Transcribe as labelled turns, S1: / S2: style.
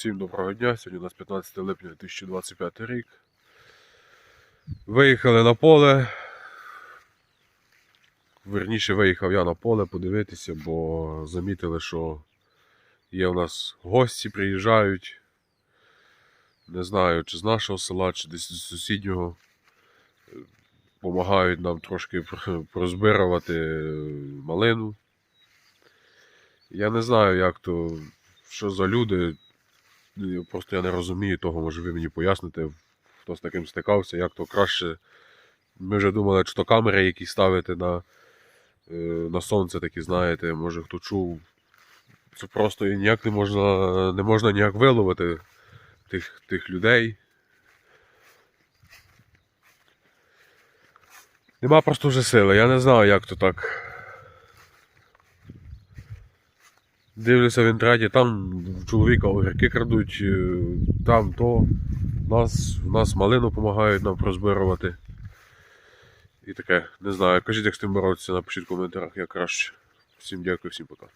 S1: Всім доброго дня. Сьогодні у нас 15 липня 2025 рік. Виїхали на поле. Верніше виїхав я на поле подивитися, бо замітили, що є у нас гості, приїжджають. Не знаю, чи з нашого села, чи десь з сусіднього. Помагають нам трошки пр- прозбирувати малину. Я не знаю, як то, що за люди. Просто я не розумію того, може ви мені поясните, хто з таким стикався, як то краще. Ми вже думали, чи то камери якісь ставити на, е, на сонце, такі, знаєте, може хто чув. Це просто ніяк не можна, не можна ніяк виловити тих, тих людей. Нема просто вже сили, я не знаю, як то так. Дивлюся в інтернеті, там в чоловіка огірки крадуть, е, там то. Нас, нас малину допомагають нам прозбирувати. І таке, не знаю, кажіть, як з тим боротися, напишіть в коментарях, як краще. Всім дякую, всім пока.